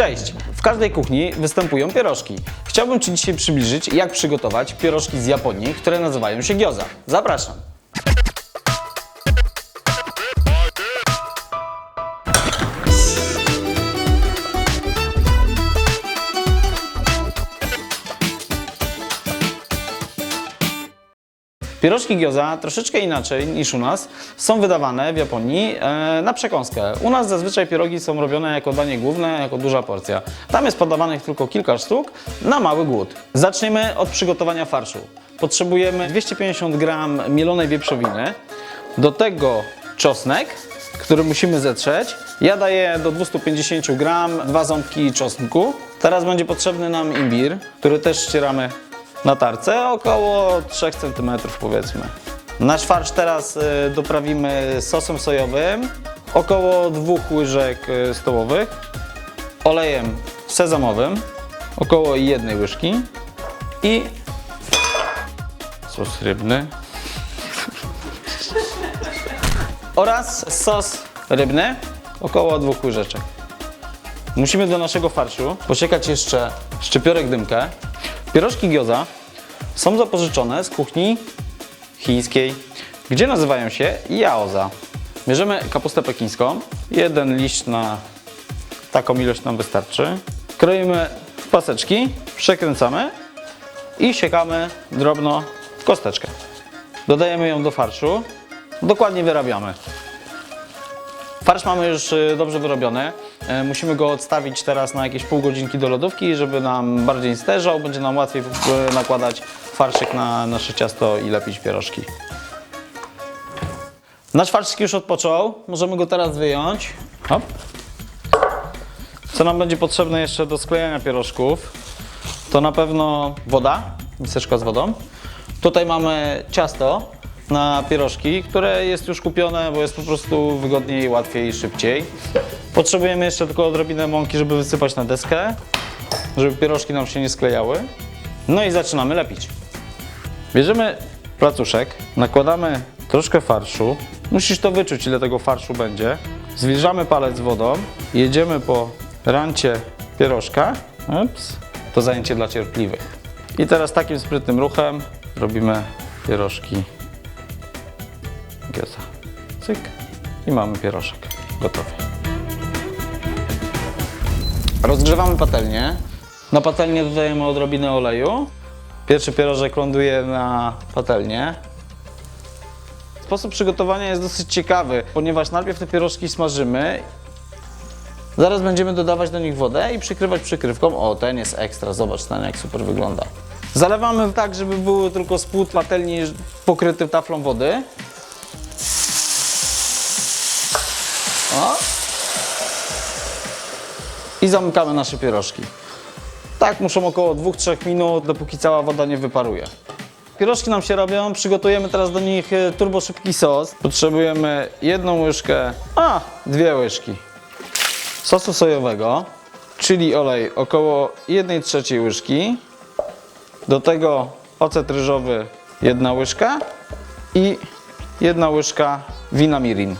Cześć! W każdej kuchni występują pierożki. Chciałbym Ci dzisiaj przybliżyć, jak przygotować pierożki z Japonii, które nazywają się gyoza. Zapraszam! Pierożki gyoza troszeczkę inaczej niż u nas są wydawane w Japonii e, na przekąskę. U nas zazwyczaj pierogi są robione jako danie główne, jako duża porcja. Tam jest podawanych tylko kilka sztuk na mały głód. Zaczniemy od przygotowania farszu. Potrzebujemy 250 g mielonej wieprzowiny, do tego czosnek, który musimy zetrzeć. Ja daję do 250 g dwa ząbki czosnku. Teraz będzie potrzebny nam imbir, który też ścieramy na tarce, około 3 cm powiedzmy. Nasz farsz teraz y, doprawimy sosem sojowym, około 2 łyżek y, stołowych, olejem sezamowym, około jednej łyżki. I sos rybny. Oraz sos rybny, około dwóch łyżeczek. Musimy do naszego farszu posiekać jeszcze szczypiorek dymkę. Pierożki gyoza są zapożyczone z kuchni chińskiej, gdzie nazywają się yaoza. Bierzemy kapustę pekińską, jeden liść na taką ilość nam wystarczy. Kroimy w paseczki, przekręcamy i siekamy drobno w kosteczkę. Dodajemy ją do farszu, dokładnie wyrabiamy. Farsz mamy już y, dobrze wyrobiony. E, Musimy go odstawić teraz na jakieś pół godzinki do lodówki, żeby nam bardziej sterzał. Będzie nam łatwiej nakładać farszyk na nasze ciasto i lepić pierożki. Nasz farszyk już odpoczął. Możemy go teraz wyjąć. Hop. Co nam będzie potrzebne jeszcze do sklejania pierożków? To na pewno woda, miseczka z wodą. Tutaj mamy ciasto na pierożki, które jest już kupione, bo jest po prostu wygodniej, łatwiej i szybciej. Potrzebujemy jeszcze tylko odrobinę mąki, żeby wysypać na deskę, żeby pierożki nam się nie sklejały. No i zaczynamy lepić. Bierzemy placuszek, nakładamy troszkę farszu. Musisz to wyczuć, ile tego farszu będzie. Zwilżamy palec wodą, jedziemy po rancie pierożka. Ups. To zajęcie dla cierpliwych. I teraz takim sprytnym ruchem robimy pierożki gioza. Cyk. I mamy pierożek gotowy. Rozgrzewamy patelnię. Na patelnię dodajemy odrobinę oleju. Pierwszy pierożek ląduje na patelnię. Sposób przygotowania jest dosyć ciekawy, ponieważ najpierw te pierożki smażymy. Zaraz będziemy dodawać do nich wodę i przykrywać przykrywką. O, ten jest ekstra, zobacz ten jak super wygląda. Zalewamy tak, żeby były tylko spód patelni pokryty taflą wody. O. I zamykamy nasze pierożki. Tak muszą około 2-3 minut, dopóki cała woda nie wyparuje. Pierożki nam się robią, przygotujemy teraz do nich e, turbo szybki sos. Potrzebujemy jedną łyżkę, a dwie łyżki sosu sojowego, czyli olej około 1 trzeciej łyżki. Do tego ocet ryżowy jedna łyżka i jedna łyżka wina mirin.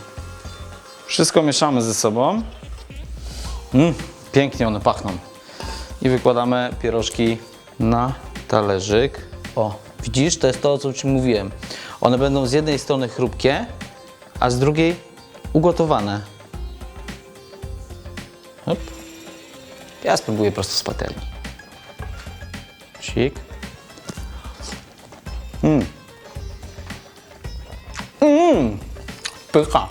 Wszystko mieszamy ze sobą. Mm, pięknie one pachną. I wykładamy pierożki na talerzyk. O, widzisz, to jest to, o czym Ci mówiłem. One będą z jednej strony chrupkie, a z drugiej ugotowane. Hop. Ja spróbuję prosto z patelni. Sik. Mmm. Mmm. Pycha.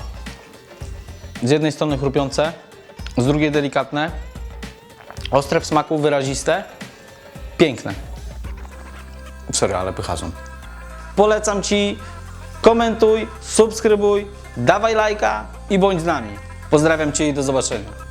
Z jednej strony chrupiące, z drugiej delikatne. Ostre w smaku, wyraziste. Piękne. Sorry, ale pycharzą. Polecam Ci, komentuj, subskrybuj, dawaj lajka i bądź z nami. Pozdrawiam Cię i do zobaczenia.